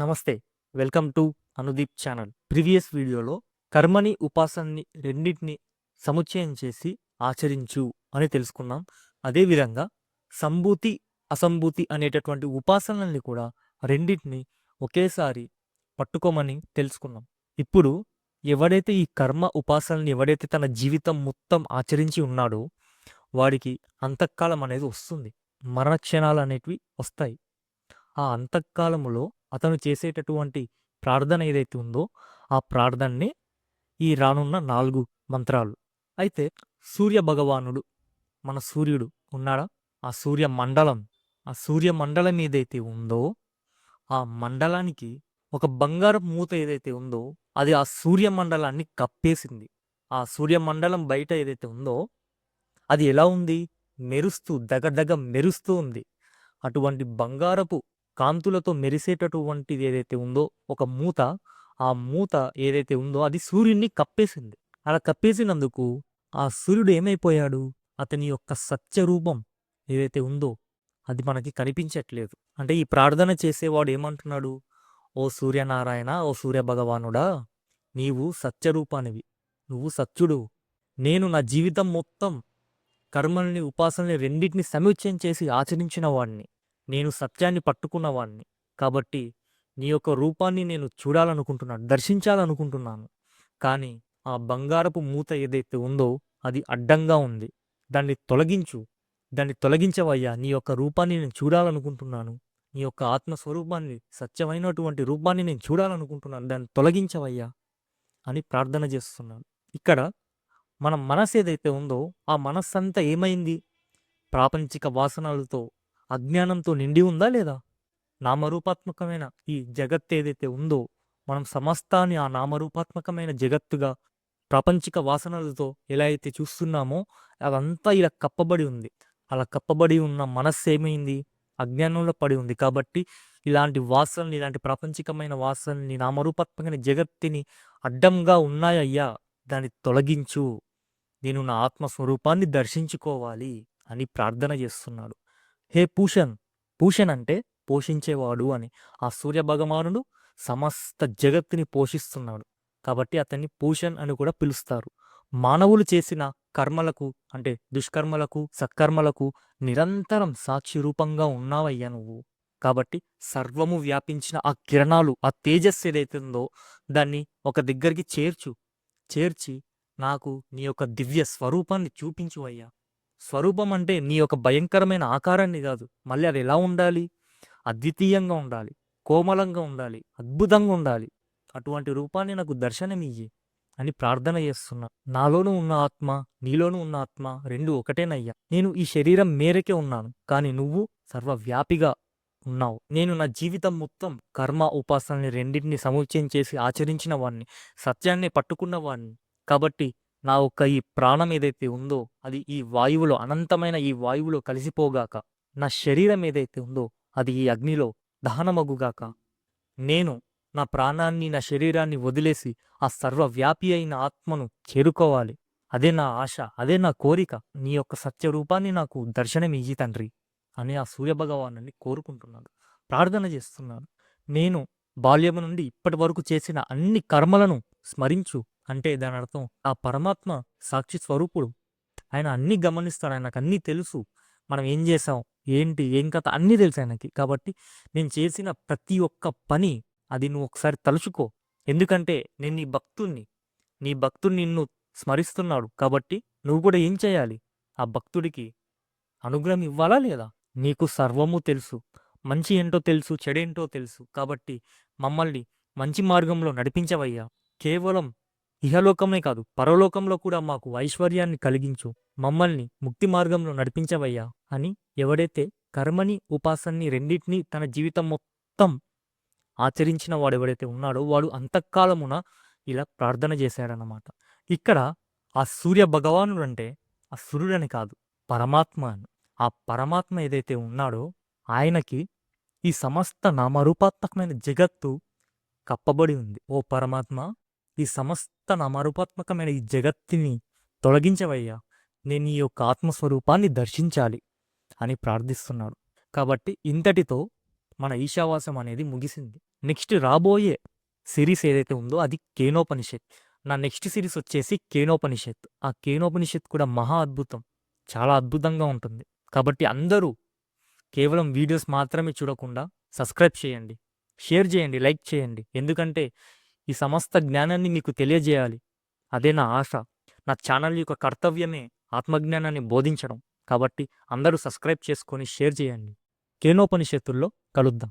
నమస్తే welcome to Anudeep channel. Previous వీడియోలో కర్మని ఉపాసనని రెండింటిని సముచ్చయం చేసి ఆచరించు అని తెలుసుకున్నాం. అదేవిధంగా సంభూతి అసంభూతి అనేటటువంటి ఉపాసనల్ని కూడా రెండింటిని ఒకేసారి పట్టుకోమని తెలుసుకున్నాం. ఇప్పుడు ఎవడైతే ఈ కర్మ ఉపాసనని ఎవడైతే తన జీవితం మొత్తం ఆచరించి ఉన్నాడో వాడికి అంతఃకాలం అనేది వస్తుంది. మరణ క్షణాలు అనేటివి వస్తాయి. ఆ అంతఃకాలములో అతను చేసేటటువంటి ప్రార్థన ఏదైతే ఉందో ఆ ప్రార్థననే ఈ రానున్న నాలుగు మంత్రాలు. అయితే సూర్య భగవానుడు మన సూర్యుడు ఉన్నాడా? ఆ సూర్య మండలం ఆ సూర్య మండలం ఏదైతే ఉందో ఆ మండలానికి ఒక బంగారపు మూత ఏదైతే ఉందో అది ఆ సూర్య మండలాన్ని కప్పేసింది. ఆ సూర్య మండలం బయట ఏదైతే ఉందో అది ఎలా ఉంది? మెరుస్తూ దగ్గర మెరుస్తూ ఉంది. అటువంటి బంగారపు కాంతులతో మెరిసేటటువంటిది ఏదైతే ఉందో ఒక మూత ఆ మూత ఏదైతే ఉందో అది సూర్యుడిని కప్పేసింది. అలా కప్పేసినందుకు ఆ సూర్యుడు ఏమైపోయాడు? అతని యొక్క సత్యరూపం ఏదైతే ఉందో అది మనకి కనిపించట్లేదు. అంటే ఈ ప్రార్థన చేసేవాడు ఏమంటున్నాడు? ఓ సూర్యనారాయణ ఓ సూర్య భగవానుడా నీవు సత్యరూపానివి. నువ్వు సత్యుడు. నేను నా జీవితం మొత్తం కర్మల్ని ఉపాసనని రెండింటిని సముచ్చయం చేసి ఆచరించిన వాడిని నేను సత్యాన్ని పట్టుకున్నవాణ్ణి కాబట్టి నీ యొక్క రూపాన్ని నేను చూడాలనుకుంటున్నాను దర్శించాలనుకుంటున్నాను. కానీ ఆ బంగారపు మూత ఏదైతే ఉందో అది అడ్డంగా ఉంది. దాన్ని తొలగించు. దాన్ని తొలగించవయ్యా. నీ యొక్క రూపాన్ని నేను చూడాలనుకుంటున్నాను. నీ యొక్క ఆత్మస్వరూపాన్ని సత్యమైనటువంటి రూపాన్ని నేను చూడాలనుకుంటున్నాను. దాన్ని తొలగించవయ్యా అని ప్రార్థన చేస్తున్నాను. ఇక్కడ మన మనసు ఏదైతే ఉందో ఆ మనస్సంతా ఏమైంది? ప్రాపంచిక వాసనలతో అజ్ఞానంతో నిండి ఉందా లేదా? నామరూపాత్మకమైన ఈ జగత్ ఏదైతే ఉందో మనం సమస్తాన్ని ఆ నామరూపాత్మకమైన జగత్తుగా ప్రాపంచిక వాసనలతో ఎలా అయితే చూస్తున్నామో అదంతా ఇలా కప్పబడి ఉంది. అలా కప్పబడి ఉన్న మనస్సు ఏమైంది? అజ్ఞానంలో పడి ఉంది. కాబట్టి ఇలాంటి వాసనలు ఇలాంటి ప్రాపంచికమైన వాసనని నామరూపాత్మకమైన జగత్తిని అడ్డంగా ఉన్నాయయ్యా దాన్ని తొలగించు. నేను నా ఆత్మస్వరూపాన్ని దర్శించుకోవాలి అని ప్రార్థన చేస్తున్నాడు. హే పూషన్ పూషన్ అంటే పోషించేవాడు అని. ఆ సూర్య భగవానుడు సమస్త జగత్తుని పోషిస్తున్నాడు. కాబట్టి అతన్ని పూషన్ అని కూడా పిలుస్తారు. మానవులు చేసిన కర్మలకు అంటే దుష్కర్మలకు సత్కర్మలకు నిరంతరం సాక్షి రూపంగా ఉన్నావయ్యా నువ్వు. కాబట్టి సర్వము వ్యాపించిన ఆ కిరణాలు ఆ తేజస్సు ఏదైతే ఉందో దాన్ని ఒక దగ్గరికి చేర్చు. చేర్చి నాకు నీ యొక్క దివ్య స్వరూపాన్ని చూపించు అయ్యా. స్వరూపం అంటే నీ యొక్క భయంకరమైన ఆకారాన్ని కాదు. మళ్ళీ అది ఎలా ఉండాలి? అద్వితీయంగా ఉండాలి. కోమలంగా ఉండాలి. అద్భుతంగా ఉండాలి. అటువంటి రూపాన్ని నాకు దర్శనమియ్యి అని ప్రార్థన చేస్తున్నా. నాలోనూ ఉన్న ఆత్మ నీలోనూ ఉన్న ఆత్మ రెండు ఒకటేనయ్యా. నేను ఈ శరీరం మేరకే ఉన్నాను. కానీ నువ్వు సర్వవ్యాపిగా ఉన్నావు. నేను నా జీవితం మొత్తం కర్మ ఉపాసనని రెండింటిని సముచయం చేసి ఆచరించిన వాడిని సత్యాన్ని పట్టుకున్న వాడిని కాబట్టి నా ఒక్క ఈ ప్రాణం ఏదైతే ఉందో అది ఈ వాయువులో అనంతమైన ఈ వాయువులో కలిసిపోగాక నా శరీరం ఏదైతే ఉందో అది ఈ అగ్నిలో దహనమగుగాక నేను నా ప్రాణాన్ని నా శరీరాన్ని వదిలేసి ఆ సర్వవ్యాపి అయిన ఆత్మను చేరుకోవాలి. అదే నా ఆశ అదే నా కోరిక. నీ యొక్క సత్యరూపాన్ని నాకు దర్శనం ఇయ్యి తండ్రి అని ఆ సూర్యభగవాను కోరుకుంటున్నాను. ప్రార్థన చేస్తున్నాను. నేను బాల్యము నుండి ఇప్పటి వరకు చేసిన అన్ని కర్మలను స్మరించు అంటే దాని అర్థం ఆ పరమాత్మ సాక్షి స్వరూపుడు. ఆయన అన్ని గమనిస్తాడు ఆయనకు అన్నీ తెలుసు. మనం ఏం చేసాం ఏంటి? ఏం కథ? అన్నీ తెలుసు ఆయనకి. కాబట్టి నేను చేసిన ప్రతి ఒక్క పని అది నువ్వు ఒకసారి తలుచుకో. ఎందుకంటే నేను నీ భక్తుణ్ణి. నీ భక్తుడు నిన్ను స్మరిస్తున్నాడు. కాబట్టి నువ్వు కూడా ఏం చేయాలి? ఆ భక్తుడికి అనుగ్రహం ఇవ్వాలా లేదా? నీకు సర్వము తెలుసు. మంచి ఏంటో తెలుసు చెడేంటో తెలుసు. కాబట్టి మమ్మల్ని మంచి మార్గంలో నడిపించవయ్యా. కేవలం ఇహలోకమే కాదు పరలోకంలో కూడా మాకు ఐశ్వర్యాన్ని కలిగించు మమ్మల్ని ముక్తి మార్గంలో నడిపించవయ్యా అని ఎవడైతే కర్మని ఉపాసన్ని రెండింటినీ తన జీవితం మొత్తం ఆచరించిన వాడు ఎవడైతే ఉన్నాడో వాడు అంతఃకాలమున ఇలా ప్రార్థన చేశాడనమాట ఇక్కడ ఆ సూర్య భగవానుడు అంటే ఆ సూర్యుడని కాదు పరమాత్మ అని. ఆ పరమాత్మ ఏదైతే ఉన్నాడో ఆయనకి ఈ సమస్త నామరూపాత్మకమైన జగత్తు కప్పబడి ఉంది. ఓ పరమాత్మ ఈ సమస్త నామరూపాత్మకమైన ఈ జగత్తుని తొలగించవయ్యా. నేను ఈ యొక్క ఆత్మస్వరూపాన్ని దర్శించాలి అని ప్రార్థిస్తున్నాడు. కాబట్టి ఇంతటితో మన ఈశావాసం అనేది ముగిసింది. నెక్స్ట్ రాబోయే సిరీస్ ఏదైతే ఉందో అది కేనోపనిషత్. నా నెక్స్ట్ సిరీస్ వచ్చేసి కేనోపనిషత్. ఆ కేనోపనిషత్ కూడా మహా అద్భుతం. చాలా అద్భుతంగా ఉంటుంది. కాబట్టి అందరూ కేవలం వీడియోస్ మాత్రమే చూడకుండా సబ్స్క్రైబ్ చేయండి. షేర్ చేయండి లైక్ చేయండి. ఎందుకంటే ఈ సమస్త జ్ఞానాన్ని మీకు తెలియజేయాలి. అదే నా ఆశ. నా ఛానల్ యొక్క కర్తవ్యమే ఆత్మజ్ఞానాన్ని బోధించడం. కాబట్టి అందరూ సబ్స్క్రైబ్ చేసుకొని షేర్ చేయండి. కేనోపనిషత్తుల్లో కలుద్దాం.